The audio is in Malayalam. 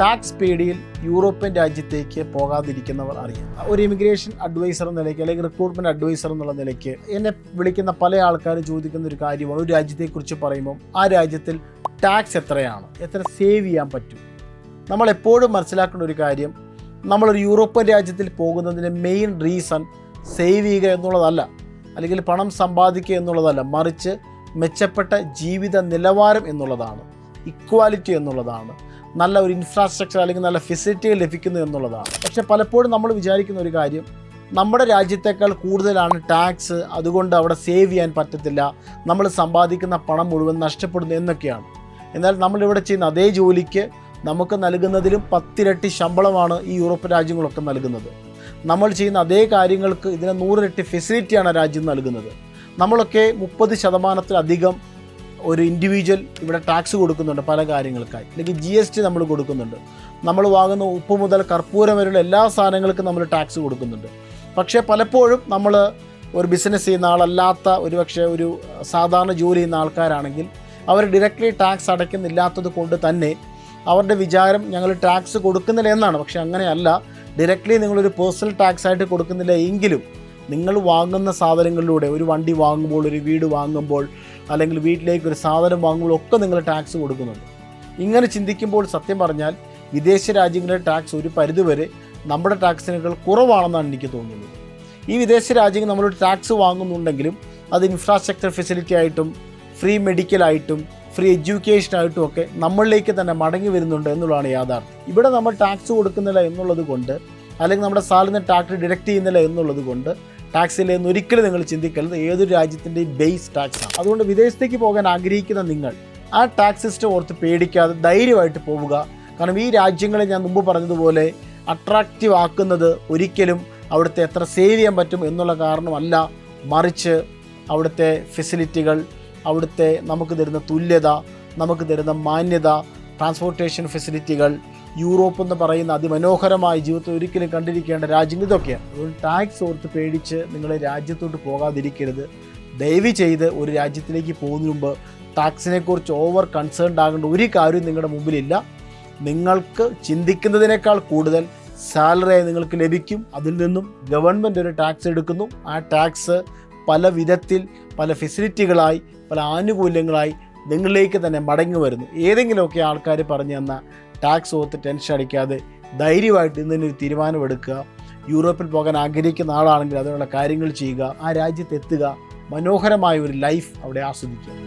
ടാക്സ് പേടിയിൽ യൂറോപ്യൻ രാജ്യത്തേക്ക് പോകാതിരിക്കുന്നവർ അറിയാം. ഒരു ഇമിഗ്രേഷൻ അഡ്വൈസർ എന്ന നിലയ്ക്ക് അല്ലെങ്കിൽ റിക്രൂട്ട്മെന്റ് അഡ്വൈസർ എന്നുള്ള നിലയ്ക്ക് എന്നെ വിളിക്കുന്ന പല ആൾക്കാരും ചോദിക്കുന്ന ഒരു കാര്യമാണ്. ഒരു രാജ്യത്തെക്കുറിച്ച് പറയുമ്പോൾ ആ രാജ്യത്തിൽ ടാക്സ് എത്രയാണ്? എത്ര സേവ് ചെയ്യാൻ പറ്റും? നമ്മൾ എപ്പോഴും മനസ്സിലാക്കേണ്ട ഒരു കാര്യം നമ്മളൊരു യൂറോപ്യൻ രാജ്യത്തിൽ പോകുന്നതിന്റെ മെയിൻ റീസൺ സേവ് ചെയ്യുക എന്നുള്ളതല്ല അല്ലെങ്കിൽ പണം സമ്പാദിക്കുക എന്നുള്ളതല്ല മറിച്ച് മെച്ചപ്പെട്ട ജീവിത നിലവാരം എന്നുള്ളതാണ് ഇക്വാലിറ്റി എന്നുള്ളതാണ്. നല്ല ഒരു ഇൻഫ്രാസ്ട്രക്ചർ അല്ലെങ്കിൽ നല്ല ഫെസിലിറ്റികൾ ലഭിക്കുന്നു എന്നുള്ളതാണ്. പക്ഷെ പലപ്പോഴും നമ്മൾ വിചാരിക്കുന്ന ഒരു കാര്യം നമ്മുടെ രാജ്യത്തേക്കാൾ കൂടുതലാണ് ടാക്സ് അതുകൊണ്ട് അവിടെ സേവ് ചെയ്യാൻ പറ്റത്തില്ല നമ്മൾ സമ്പാദിക്കുന്ന പണം മുഴുവൻ നഷ്ടപ്പെടുന്നു എന്നൊക്കെയാണ്. എന്നാൽ നമ്മളിവിടെ ചെയ്യുന്ന അതേ ജോലിക്ക് നമുക്ക് നൽകുന്നതിലും പത്തിരട്ടി ശമ്പളമാണ് ഈ യൂറോപ്യൻ രാജ്യങ്ങളൊക്കെ നൽകുന്നത്. നമ്മൾ ചെയ്യുന്ന അതേ കാര്യങ്ങൾക്ക് ഇതിന് നൂറിരട്ടി ഫെസിലിറ്റിയാണ് രാജ്യം നൽകുന്നത്. നമ്മളൊക്കെ മുപ്പത് ശതമാനത്തിലധികം ഒരു ഇൻഡിവിജ്വൽ ഇവിടെ ടാക്സ് കൊടുക്കുന്നുണ്ട് പല കാര്യങ്ങൾക്കായി. അല്ലെങ്കിൽ ജി എസ് ടി നമ്മൾ കൊടുക്കുന്നുണ്ട്. നമ്മൾ വാങ്ങുന്ന ഉപ്പ് മുതൽ കർപ്പൂരം വരെയുള്ള എല്ലാ സാധനങ്ങൾക്കും നമ്മൾ ടാക്സ് കൊടുക്കുന്നുണ്ട്. പക്ഷേ പലപ്പോഴും നമ്മൾ ഒരു ബിസിനസ് ചെയ്യുന്ന ആളല്ലാത്ത ഒരു പക്ഷേ ഒരു സാധാരണ ജോലി ചെയ്യുന്ന ആൾക്കാരാണെങ്കിൽ അവർ ഡയറക്റ്റ്ലി ടാക്സ് അടയ്ക്കുന്നില്ലാത്തത് കൊണ്ട് തന്നെ അവരുടെ വിചാരം ഞങ്ങൾ ടാക്സ് കൊടുക്കുന്നില്ല എന്നാണ്. പക്ഷേ അങ്ങനെയല്ല. ഡയറക്റ്റ്ലി നിങ്ങളൊരു പേഴ്സണൽ ടാക്സ് ആയിട്ട് കൊടുക്കുന്നില്ല എങ്കിലും നിങ്ങൾ വാങ്ങുന്ന സാധനങ്ങളിലൂടെ ഒരു വണ്ടി വാങ്ങുമ്പോൾ ഒരു വീട് വാങ്ങുമ്പോൾ അല്ലെങ്കിൽ വീട്ടിലേക്ക് ഒരു സാധനം വാങ്ങുമ്പോൾ ഒക്കെ നിങ്ങൾ ടാക്സ് കൊടുക്കുന്നുണ്ട്. ഇങ്ങനെ ചിന്തിക്കുമ്പോൾ സത്യം പറഞ്ഞാൽ വിദേശ രാജ്യങ്ങളിലെ ടാക്സ് ഒരു പരിധിവരെ നമ്മുടെ ടാക്സിനേക്കാൾ കുറവാണെന്നാണ് എനിക്ക് തോന്നുന്നത്. ഈ വിദേശ രാജ്യങ്ങൾ നമ്മളൊരു ടാക്സ് വാങ്ങുന്നുണ്ടെങ്കിലും അത് ഇൻഫ്രാസ്ട്രക്ചർ ഫെസിലിറ്റി ആയിട്ടും ഫ്രീ മെഡിക്കലായിട്ടും ഫ്രീ എഡ്യൂക്കേഷൻ ആയിട്ടും ഒക്കെ നമ്മളിലേക്ക് തന്നെ മടങ്ങി വരുന്നുണ്ട് എന്നുള്ളതാണ് യാഥാർത്ഥ്യം. ഇവിടെ നമ്മൾ ടാക്സ് കൊടുക്കുന്നില്ല എന്നുള്ളത് കൊണ്ട് അല്ലെങ്കിൽ നമ്മുടെ സാലിന് ടാക്സ് ഡിഡക്റ്റ് ചെയ്യുന്നില്ല എന്നുള്ളത് കൊണ്ട് ടാക്സിൽ എന്ന് ഒരിക്കലും നിങ്ങൾ ചിന്തിക്കരുത്. ഏതൊരു രാജ്യത്തിന്റെയും ബേസ് ടാക്സ് ആണ്. അതുകൊണ്ട് വിദേശത്തേക്ക് പോകാൻ ആഗ്രഹിക്കുന്ന നിങ്ങൾ ആ ടാക്സ് സിസ്റ്റം ഓർത്ത് പേടിക്കാതെ ധൈര്യമായിട്ട് പോവുക. കാരണം ഈ രാജ്യങ്ങളെ ഞാൻ മുമ്പ് പറഞ്ഞതുപോലെ അട്രാക്റ്റീവ് ആക്കുന്നത് ഒരിക്കലും അവിടുത്തെ എത്ര സേവ് ചെയ്യാൻ പറ്റും എന്നുള്ള കാരണമല്ല. മറിച്ച് അവിടുത്തെ ഫെസിലിറ്റികൾ അവിടുത്തെ നമുക്ക് തരുന്ന തുല്യത നമുക്ക് തരുന്ന മാന്യത ട്രാൻസ്പോർട്ടേഷൻ ഫെസിലിറ്റികൾ യൂറോപ്പ് എന്ന് പറയുന്ന അതിമനോഹരമായ ജീവിതത്തിൽ ഒരിക്കലും കണ്ടിരിക്കേണ്ട രാജ്യങ്ങൾ ഇതൊക്കെയാണ്. അതുകൊണ്ട് ടാക്സ് ഓർത്ത് പേടിച്ച് നിങ്ങളെ രാജ്യത്തോട്ട് പോകാതിരിക്കരുത്. ദയവ് ചെയ്ത് ഒരു രാജ്യത്തിലേക്ക് പോകുന്നതിന് മുമ്പ് ടാക്സിനെക്കുറിച്ച് ഓവർ കൺസേൺ ആകേണ്ട ഒരു കാര്യവും നിങ്ങളുടെ മുമ്പിലില്ല. നിങ്ങൾക്ക് ചിന്തിക്കുന്നതിനേക്കാൾ കൂടുതൽ സാലറി നിങ്ങൾക്ക് ലഭിക്കും. അതിൽ നിന്നും ഗവൺമെന്റ് ഒരു ടാക്സ് എടുക്കുന്നു. ആ ടാക്സ് പല വിധത്തിൽ പല ഫെസിലിറ്റികളായി പല ആനുകൂല്യങ്ങളായി നിങ്ങളിലേക്ക് തന്നെ മടങ്ങി വരുന്നു. ഏതെങ്കിലുമൊക്കെ ആൾക്കാർ പറഞ്ഞു തന്ന ടാക്സ് ഓർത്ത് ടെൻഷൻ അടിക്കാതെ ധൈര്യമായിട്ട് ഇന്നൊരു തീരുമാനമെടുക്കുക. യൂറോപ്പിൽ പോകാൻ ആഗ്രഹിക്കുന്ന ആളാണെങ്കിൽ അതിനുള്ള കാര്യങ്ങൾ ചെയ്യുക. ആ രാജ്യത്ത് എത്തുക. മനോഹരമായ ഒരു ലൈഫ് അവിടെ ആസ്വദിക്കുക.